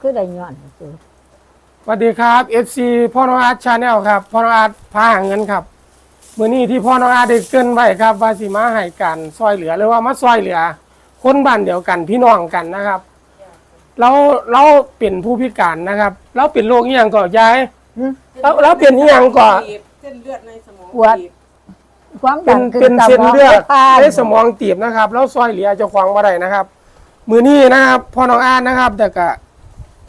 คือได้ย้อนคือสวัสดีครับ FC พ่อน้องอาร์ตชาแนลครับพ่อน้องอาร์ตพาหาเงินครับมื้อนี้ที่พ่อน้องอาร์ตได้เกรินไว้ครับว่าสิมาให้กันซอยเหลือหรือว่ามาซอยเหลือ คนบ้านเดียวกันพี่น้องกันนะครับเราเราเป็นผู้พิการนะครับ เราเป็นโรคอีหยังก่อนยายหึเราเราเป็นอีหยังก่อนเส้นเลือดในสมองปวด ตีบความเป็ดันนขึ้เป็นตาเส้นเลือดพานในสมองตีบนะครับ แล้วซอยเหลือเจ้าของบ่ได้นะครับ มือนี้นะครับพ่อน้องอาร์ตนะครับแต่ก็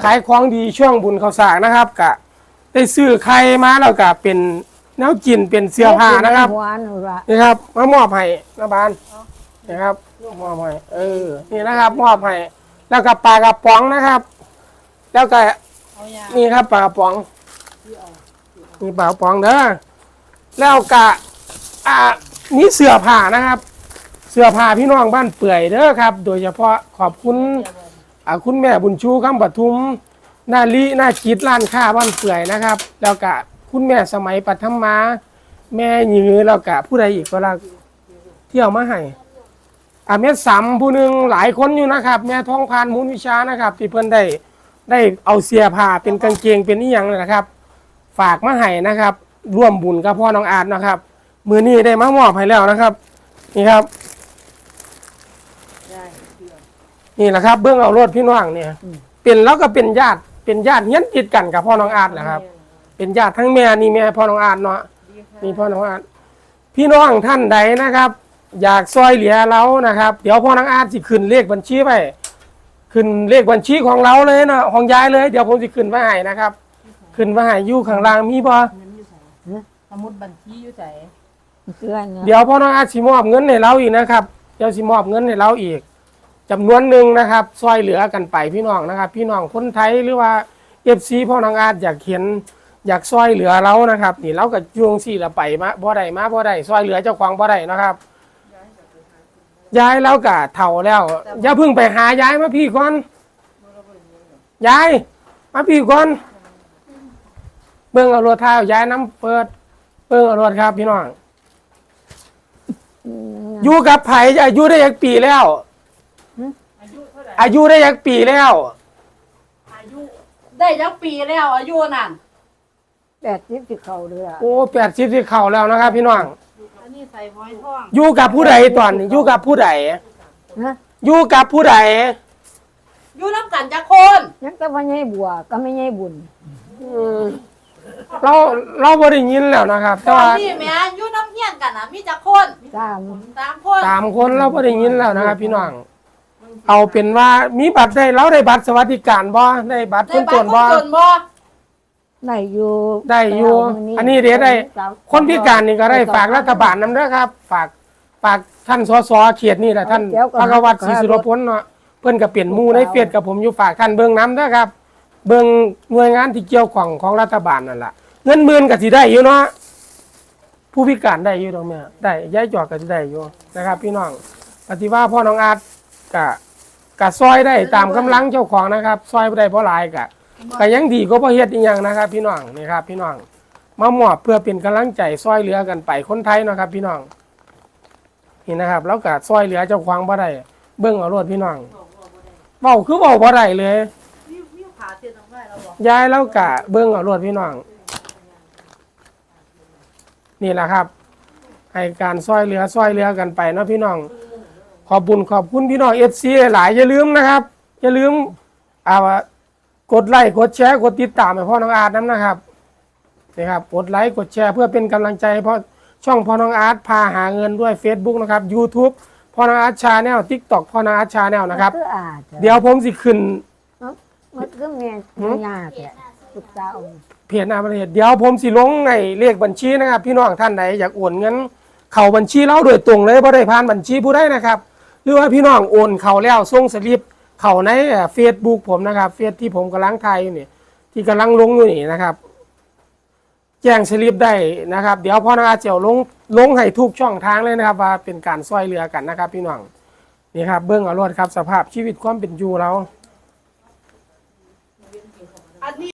ขายของดีช่วงบุญข้าวสากนะครับกะได้ซื้อไข่มาแล้วก็เป็นแนวกินเป็นเสื้อผ้านะครับหัวหนูละนี่ครับมามอบให้นะบานนี่ครับมอบให้เออ นี่นะครับ มอบให้แล้วก็ปลากระป๋องนะครับ แล้วก็เอายานี่ครับปลากระป๋องนี่ปลากระป๋องเด้อแล้วก็อ่านี่เสื้อผ้านะครับ เสื้อผ้าพี่น้องบ้านเปื่อยเด้อครับ โดยเฉพาะขอบคุณ อ่าคุณแม่บุญชูคำปทุมนาลีนาจิตร้านค้าบ้านเปื่อยนะครับ แล้วก็คุณแม่สมัยปัทมมา แม่ยือแล้วก็ผู้ใดอีกก็ละเที่ยวมาให้อาเม็ดสามผู้หนึ่งหลายคนอยู่นะครับ แม่ท้องพานมูลวิชานะครับ ที่เพิ่นได้ได้เอาเสียผ้าเป็นกางเกงเป็นอีหยังนะครับ ฝากมาให้นะครับ ร่วมบุญกับพ่อน้องอาร์ตนะครับ มือนี้ได้มามอบให้แล้วนะครับ นี่ครับ ได้เดือด นี่แหละครับเบื้องเอารถพี่น้องเนี่ย เป็นแล้วก็เป็นญาติเป็นญาติเฮี้ยนติดกันกับพ่อน้องอาร์ตนะครับ เป็นญาติทั้งแม่นี่แม่พ่อน้องอาร์ตเนาะดีค่ะนี่พ่อน้องอาร์ตพี่น้องท่านใดนะครับ อยากซอยเหลือเรานะครับ เดี๋ยวพ่อน้องอาร์ตสิขึ้นเลขบัญชีไปขึ้นเลขบัญชีของเราเลยนะของยายเลยเดี๋ยวผมสิขึ้นไว้ให้นะครับ ขึ้นไว้ให้อยู่ข้างล่างมีบ่เงินอยู่ใส่สมุดบัญชีอยู่ใส่เสื้อเนี่ยเดี๋ยวพ่อน้องอาร์ตสิมอบเงินให้เราอีกนะครับเดี๋ยวสิมอบเงินให้เราอีก จำนวนหนึ่งนะครับซอยเหลือกันไปพี่น้องนะครับ พี่น้องคนไทยหรือว่าเอฟซีพ่อน้องอาร์ตอยากเห็นอยากซอยเหลือเรานะครับ นี่เราก็ยวงสี่ละไปมาบ่ได้มาบ่ได้ซอยเหลือเจ้าของบ่ได้นะครับย้ายแล้วกะเฒ่าแล้วอย่าเพิ่งไปหาย้ายมาพี่ก่อนย้ายมาพี่ก่อนเบิ่งเอารถท้าย้ายน้ำเปิดเบิ่งเอารถครับ พี่น้องอยู่กับไผ่อายุได้ยักปีแล้ว อายุเท่าไหร่อายุได้ยักปีแล้ว อายุ ได้ยักปีแล้วอายุนั่นแปดสิบสิเขาเรือโอ้แปดสิบที่เข่าแล้วนะครับ พี่น้องอันนี้ใส่หอยทองอยู่กับผู้ใดตอนนี้อยู่กับผู้ใดนะอยู่กับผู้ใดอยู่น้ำกันจักคนยังแต่ว่าใหญ่บัวก็ไม่ใหญ่บุญอืมเราเราบริยินแล้วนะครับ ตแต่อนว่านี้แม่อยู่น้ำเฮียนกันนะมีจักคนสามสามคนสามคนเราบริยินแล้วนะครับ พี่น้อง เอาเป็นว่ามีบัตรได้เราได้บัตรสวัสดิการบ่ได้บัตรคได้นบ้าจนนคนบ่จนบ่ได้อยู่ได้อยู่แต่อันนี้เดี๋ยวได้สามคนพิการนี่ก็ได้ฝากรัฐบาลนำด้วยครับ ฝากฝากท่านสสเขตนี่แหละท่านพระกวัตรศรีสุรพลเนาะเพื่อนกับเปลี่ยนหมู่ในเฟซกับผมอยู่ฝากท่านเบิ่งน้ำด้วยครับ เบิ่งหน่วยงานที่เกี่ยวของของรัฐบาลนั่นแหละเงินหมื่นก็สิได้อยู่เนาะผู้พิการได้อยู่ตรงเนี้ยได้ย้ายจอดก็สิได้อยู่นะครับ พี่น้องปฏิว่าพ่อน้องอาร์ตกะ กะซอยได้ตามกำลังเจ้าของนะครับ ซอยบ่ได้เพราะหลายกะก็ยังดีก็บ่เฮ็ดอีหยังนะครับ พี่น้องนี่ครับ พี่น้องมามอบเพื่อเป็นกำลังใจซอยเหลือกันไปคนไทยเนาะครับ พี่น้องนี่นะครับ แล้วก็ซอยเหลือเจ้าควางบ่ได้เบิ่งเอารถพี่น้องเว้าคือเว้าบ่ได้เลย วิววิวขาเตียนออกมาแล้วบ่ย้ายแล้วกะเบิ่งเอารถพี่น้อง นี่แหละครับ ให้การซอยเหลือซอยเหลือกันไปเนาะพี่น้อง ขอบบุญขอบคุณพี่น้องเอฟซีหลายอย่าลืมนะครับ อย่าลืมอ่ากดไลค์กดแชร์กดติดตามให้พ่อน้องอาร์ตน้ำนะครับนี่ครับกดไลค์กดแชร์เพื่อเป็นกำลังใจให้พ่อช่องพ่อน้องอาร์ตพาหาเงินด้วย Facebook นะครับ YouTube พ่อน้องอาร์ตชาแนล TikTok พ่อน้องอาร์ตชาแนลนะครับมันคืออาจจะเดี๋ยวผมสิขึ้น มันคือแม่หืมยาแกลูกสาวเพจอาประเทศเดี๋ยวผมสิลงในเลขบัญชีนะครับ พี่น้องท่านใดอยากโอนเงิน เข้าบัญชีเราโดยตรงเลยบ่ได้ผ่านบัญชีผู้ใดนะครับ หรือว่าพี่น้องโอนเข่าแล้วส่งสลิปเข้าในเฟซบุ๊กผมนะครับเฟซที่ผมกำลังถ่ายอยู่นี่ที่กำลังลงอยู่นี่นะครับแจ้งสลิปได้นะครับ เดี๋ยวพ่อนาเจียวลงลงให้ทุกช่องทางเลยนะครับ ว่าเป็นการซอยเรือกันนะครับ พี่น้องนี่ครับเบื้องอรรวดครับสภาพชีวิตความเป็นอยู่เรา